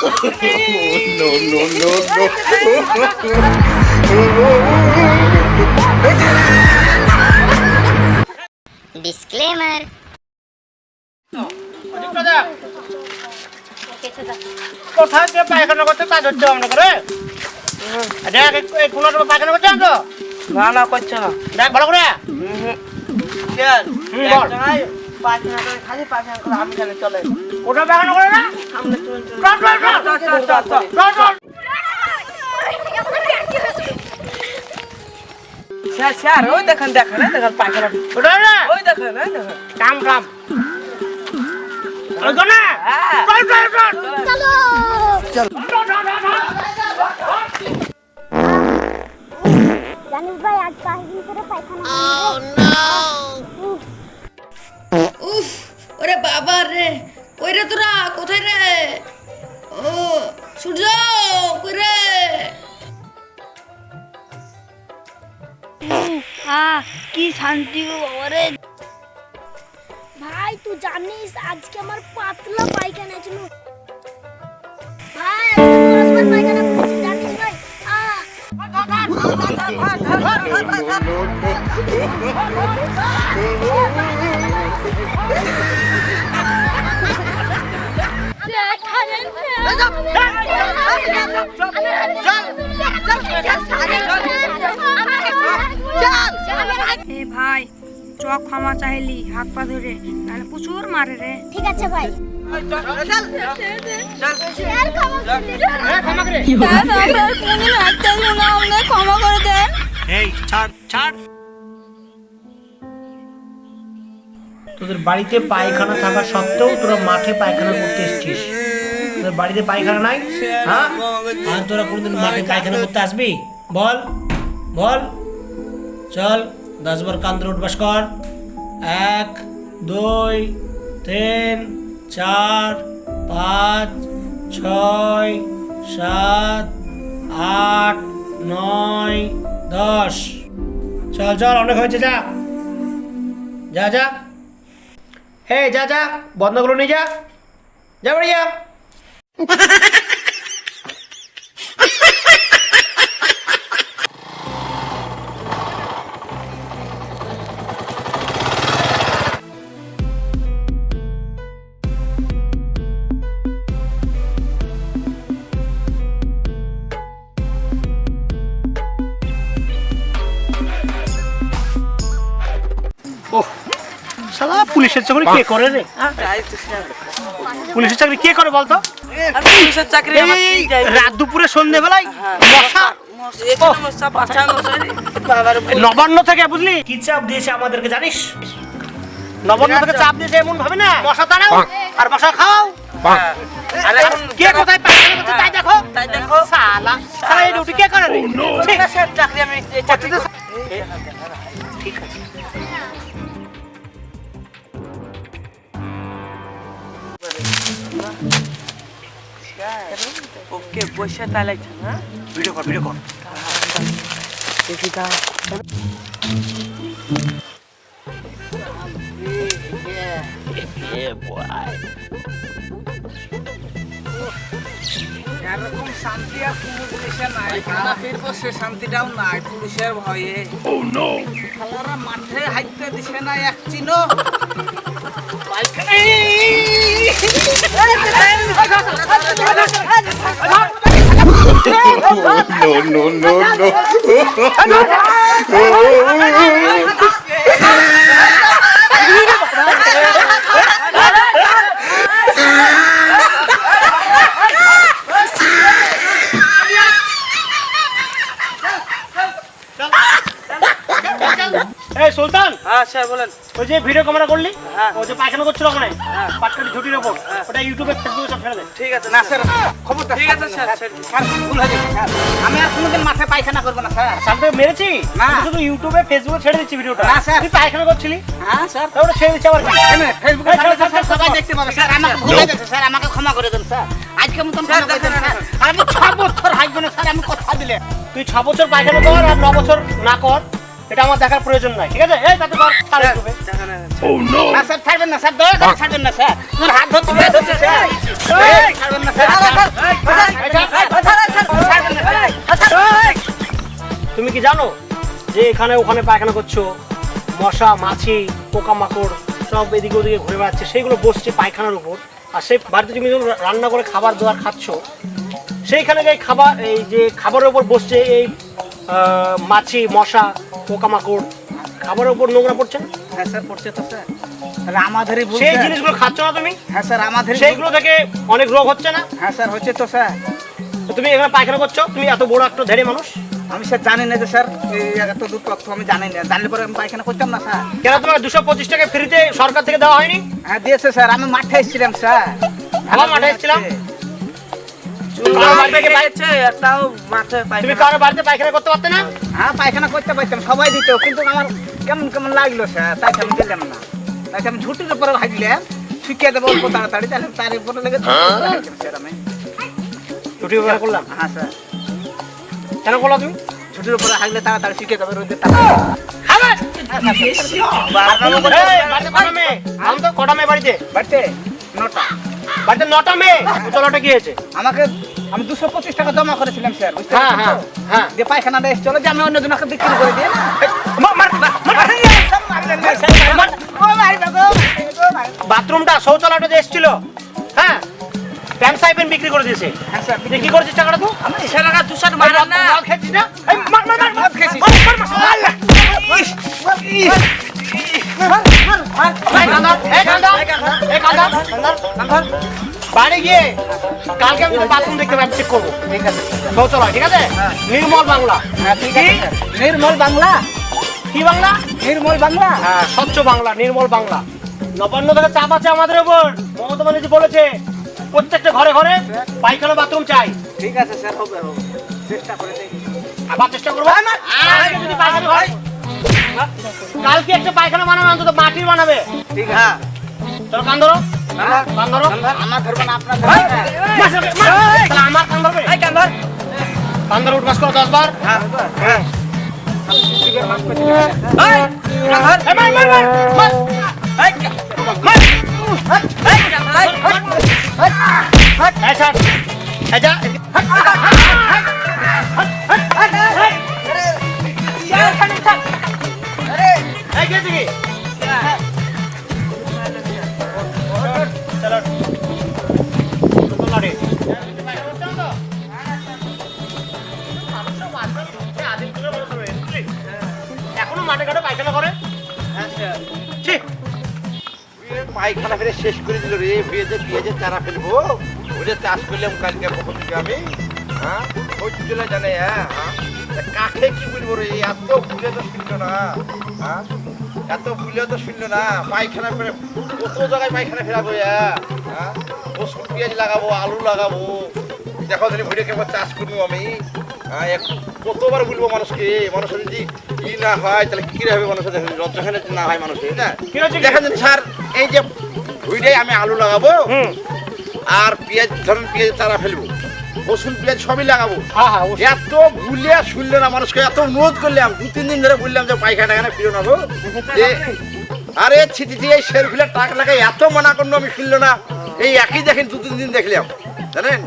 no, no, no, no. Disclaimer কোথায় যে পায়খানা করতে কাজ হচ্ছে আমরা করে দেখ এই কুলার পায়খানা করছে তো না না করছে না। দেখ ভালো করে। চল হুম, বল। পায়খানা করে খালি পায়খানা করে আমি চলে। ওটা পায়খানা করে না? সামনে চল চল চল, চল, চল, চল, চল, চল, চল। চল, চল। স্যার স্যার ওই দেখেন দেখেন দেখেন পায়খানা ওটা না? ওই দেখেন দেখেন। কাম কাম। জানিস ভাই আজ পাঁচ দিন ধরে পায়খানা উফ ওরে বাবা রে। কই রে তোরা কোথায় রে? ও সূর্য কই রে আ কি শান্তি গো ভাই তুই জানিস আজকে আমার পাতলা পায়খানা ছিল। ভাই পায়খানা আহ ভাই, চ, ক্ষমা চাইলি হাত পা ধরে, নাহলে প্রচুর মারে রে। ঠিক আছে ভাই। তোদের বাড়িতে পায়খানা থাকা সত্ত্বেও তোরা মাঠে পায়খানা করতে এসছিস। তোদের বাড়িতে পায়খানা নাই? হ্যাঁ? আর তোরা কোনোদিন মাঠে পায়খানা করতে আসবি? বল বল। চল, দশবার কান্দ্র উঠবাস কর। এক, দুই, তিন। চার, পাঁচ, ছয়, সাত, আট, নয়, দশ। চল চল, অনেক হয়েছে, যা। যা যা। হে যা যা বন্ধ করে নিয়ে যা। যা, বাড়ি, যা। শালা পুলিশের চাকরি কে করে রে? হ্যাঁ? পুলিশের চাকরি কে করে বলতো? পুলিশের চাকরি রাত দুপুরে সন্ধ্যেবেলায় হ্যাঁ। মশা। নবান্ন থেকে বুঝলি? কি চাপ দিয়েছে আমাদেরকে জানিস? নবান্ন থেকে চাপ? দিয়েছে এমন ভাবে না? মশা তাড়াও আর মশা খাও। আরে কে কোথায় তাই দেখো। তাই দেখো। শালা শালা এই ডিউটি কে করে রে? ঠিক আছে চাকরি আমি ওকে বসে তাহলে হ্যাঁ? ভিডিও কর ভিডিও কর। দেখি তা এরকম শান্তি আর কোনো পুলিশে নাই। খানা ফিরবো সে শান্তিটাও নাই পুলিশের ভয়ে। খেলারা মাঠে হাইতে দিছে না এক চিনো। No, no, no, no. no. এই সুলতান! হ্যাঁ স্যার বলেন। ওই যে ভিডিও ক্যামেরা করলি? হ্যাঁ। ওই যে পায়খানা করছিল ওখানে? হ্যাঁ। পাটকাটি ঝুটির ওপর। হ্যাঁ। ওটা ইউটিউবে ফেসবুকে সব ফেলে দে। ঠিক আছে না স্যার। খবরটা ঠিক আছে স্যার ভুল হয়ে গেছে স্যার। আমি আর কোনোদিন মাথায় পায়খানা করব না স্যার। স্যার তো মেরেছি? না। শুধু ইউটিউবে ফেসবুকে ছেড়ে দিচ্ছি ভিডিওটা না, স্যার। তুই পায়খানা করছিলি? হ্যাঁ স্যার। তা ওটা ছেড়ে দিচ্ছি আবার ফেসবুকে স্যার, সবাই দেখতে পাবে স্যার আমাকে ভুল হয়ে গেছে স্যার আমাকে ক্ষমা করে দেন স্যার। আজকে মতন স্যার, ক্ষমা করে দেন, স্যার। আমি ছ বছর হাইব না স্যার আমি কথা দিলে। তুই ছ বছর পায়খানা কর আর ন বছর না কর। এটা আমার দেখার প্রয়োজন নাই ঠিক আছে এই তাতে ধর ছাড় একটু বে। না স্যার ছাড়বেন না স্যার দয়া করে ছাড়বেন না স্যার তোমার হাত ধরতে হবে ধরতে স্যার এই, ছাড়বেন না স্যার এই, ছাড়বেন না স্যার তুমি কি জানো যে এখানে ওখানে পায়খানা করছ মশা মাছি পোকামাকড় সব এদিকে ওদিকে ঘুরে বেড়াচ্ছে সেইগুলো বসছে পায়খানার উপর আর সেই বাড়িতে তুমি যখন রান্না করে খাবার দাবার খাচ্ছ সেইখানে যে খাবার এই যে খাবারের উপর বসছে এই আহ, মাছি মশা পোকামাকড় খাবারের উপর নোংরা পড়ছে না? হ্যাঁ স্যার পড়ছে তো স্যার। তাহলে আমাদেরই ভুল সেই জিনিসগুলো খাচ্ছ না তুমি? হ্যাঁ স্যার আমাদের সেইগুলো থেকে অনেক রোগ হচ্ছে না? হ্যাঁ স্যার হচ্ছে তো স্যার। তুমি এখানে পায়খানা করছ? তুমি এত বড় একটা ধেড়ে মানুষ? আমি স্যার জানি না যে স্যার এত দূর তথ্য আমি জানি না। জানলে পরে আমি পায়খানা করতাম না স্যার। কেন তোমার দুশো পঁচিশ টাকা ফ্রিতে সরকার থেকে দেওয়া হয়নি? হ্যাঁ দিয়েছে স্যার। আমি মাঠে এসেছিলাম স্যার। আবার মাঠে এসেছিলাম? তুমি কারও বাড়িতে পায়খানা। করতে পারতে না? হ্যাঁ পায়খানা করতে পারতাম সবাই দিত কিন্তু আমার কেমন কেমন লাগল স্যার তাই আমি দিলাম না। তাই আমি ঝুটির উপরে ভাজলাম শুকিয়ে দেবো অল্প তাড়াতাড়ি তাহলে তার উপরে লেগে স্যার আমি। ছুটি ব্যবহার করলাম? হ্যাঁ স্যার। কেন করলাম তুমি? ঝুটির উপরে হাগলে তাড়াতাড়ি শুকিয়ে দেবে রোদের বাড়িতে নটা। বাড়িতে নটা মেয়ে চলোটা কি হয়েছে আমাকে আমি দুশো পঁচিশ টাকা জমা করেছিলাম স্যার বুঝতে হ্যাঁ, হ্যাঁ, হ্যাঁ। যে পায়খানাটা এসেছিল যে আমি অন্য জনকে বিক্রি করে দিই বাথরুমটা শৌচালয়টা যে এসেছিল হ্যাঁ প্যান সাইপেন বিক্রি করে দিয়েছে হ্যাঁ কি করেছিস টাকাটা তো আমি এসে লাগা দুশো মার না খেয়েছিস না বাড়ি গিয়ে কালকে আমি বাথরুম দেখতে পাচ্ছি চেক করব। ঠিক আছে? শৌচালয় ঠিক আছে? নির্মল বাংলা। হ্যাঁ ঠিক আছে নির্মল বাংলা? কি বাংলা? নির্মল বাংলা? হ্যাঁ স্বচ্ছ বাংলা নির্মল বাংলা। নবান্ন থেকে চাপ আছে আমাদের উপর। মমতা ব্যানার্জি বলেছে প্রত্যেকটা ঘরে ঘরে পায়খানা বাথরুম চাই। ঠিক আছে স্যার হবে চেষ্টা করে আবার চেষ্টা করব? যদি পায়খানা হয়। কালকে একটা পায়খানা বানাবে অন্তত মাটির বানাবে ঠিক আছে চলো কান ধরো কান ধরো আমার ধরবেন না। হবে, আমার কান ধরবে কান ধরে উঠবাস করো দশ বার হ্যাঁ হ্যাঁ এ, মার, এখনও মাঠে পায়খানা করে? পায়খানা ফেলে শেষ করে দিল রে, বিয়েতে বিয়েতে চারা ফেলব। ওটা চাষ করলাম কালকে কখন থেকে আমি। হ্যাঁ? জানে হ্যাঁ হ্যাঁ? কাকে কি বলব রে, এত ফুলে তো শুনলো না। হ্যাঁ? এত ফুলে তো শুনলো না। পায়খানা করে কত জায়গায় পায়খানা ফেরাবো হ্যাঁ? হ্যাঁ? রসুন, পেঁয়াজ লাগাবো, আলু লাগাবো। দেখো যদি ভিডিও কেমন চাষ করব আমি? কতবার বলব মানুষকে মানুষের যদি ই না হয় তাহলে কি হবে মানুষের দেখেন লজ্জাখানে না হয় মানুষের না? দেখেন স্যার এই যে ভুইটাই আমি আলু লাগাবো আর পেঁয়াজ ধরুন পেঁয়াজ তারা ফেলব রসুন পেঁয়াজ সবই লাগাবো। হ্যাঁ হ্যাঁ এত ভুলে শুনলে না মানুষকে এত অনুরোধ করলাম দু তিন দিন ধরে বললাম যে পায়খানা এখানে ফিরে নেব যে আরে ছিটি দিয়ে এই শেরফিলের টাক লাগাই এত মানা করল আমি শুনলো না। এই একই দেখেন দু তিন দিন দেখলাম জানেন?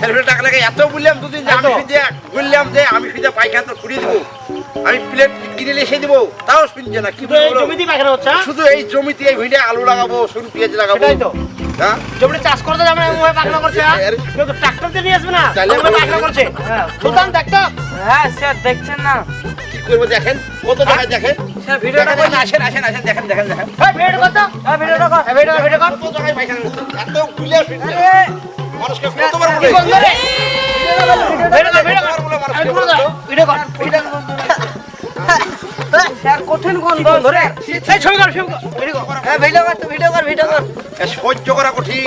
শেরফিলের টাকা লাগাই এত বললাম দুদিন যে আমি এত? বললাম যে আমি ফিরে পায়খানা তো ঘুরিয়ে দেবো আমি প্লেট কিনে এসে দেবো তাও শুনছে না কি শুধু এই বলব? জমিতেই পায়খানা হচ্ছে হ্যাঁ? শুধু এই জমিতে এই ভিড়ে আলু লাগাবো শুরু পেঁয়াজ লাগাবো। হ্যাঁ জমিতে চাষ করতে যাবে না এমন ভাবে করছে হ্যাঁ? ট্রাক্টর দিয়ে নিয়ে আসবে না করছে সুলতান দেখতো হ্যাঁ স্যার দেখছেন না কি করব দেখেন কত জায়গায় দেখেন স্যার ভিডিওটা দেখেন, আসেন আসেন আসেন দেখেন দেখেন দেখেন। এই ভিডিওটা কর তো ভিডিওটা কর। এই ভিডিওটা ভিডিও কর কত জায়গায় পায়খানা এত গুলে শুনছে মানুষকে কতবার বলে? কি বন্ধ রে ভিডিও ভিডিও কর কতবার বলে মানুষকে? এই পুরো ধর, ভিডিও কর ভিডিও স্যার কঠিন কোন ধরে? এই ছবি কর ছবি কর। ভিডিও কর হ্যাঁ ভিডিও কর ভিডিও কর ভিডিও কর। সহ্য করা কঠিন।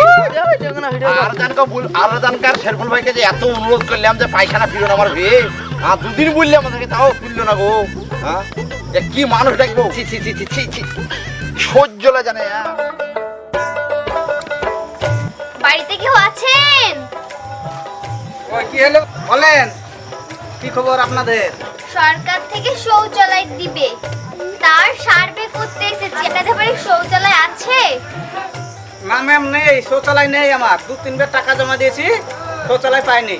আর জানকা আর জানকার শেরফুল ভাইকে যে এত অনুরোধ করলাম যে পায়খানা ফিরো আমার ভাই আর দুদিন বললাম আমাকে তাও ফিরলো না গো হ্যাঁ? কি মানুষ দেখব? ছি ছি ছি ছি জানে হ্যাঁ? বাড়িতে কেউ আছেন? ওই কি হলো? বলেন কি খবর আপনাদের? সরকার থেকে শৌচালয় দিবে। তার সার্ভে করতে এসেছি। আপনাদের বাড়ি শৌচালয় আছে? না ম্যাম নেই শৌচালয় নেই আমার। দু তিনবার টাকা জমা দিয়েছি শৌচালয় পাইনি।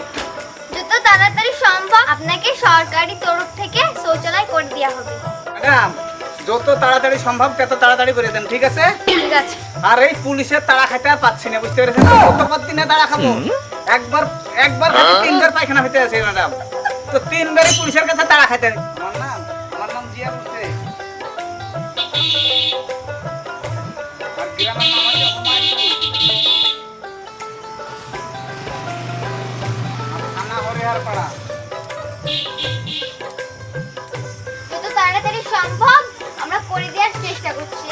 যত তাড়াতাড়ি সম্ভব আপনাকে সরকারি তরফ থেকে শৌচালয় করে দেওয়া হবে। ম্যাডাম যত তাড়াতাড়ি সম্ভব তত তাড়াতাড়ি করে দেন ঠিক আছে? ঠিক আছে। আর এই পুলিশের তাড়া খাইতে আর পাচ্ছি না বুঝতে পেরেছেন? তো? কতবার দিনে তাড়া খাব? একবার একবার তিনবার পায়খানা হইতে আছে ম্যাডাম। তো তিনবারই পুলিশের কাছে তাড়া খাইতে আমার নাম পাড়া। তাড়াতাড়ি সম্ভব আমরা করে দেওয়ার চেষ্টা করছি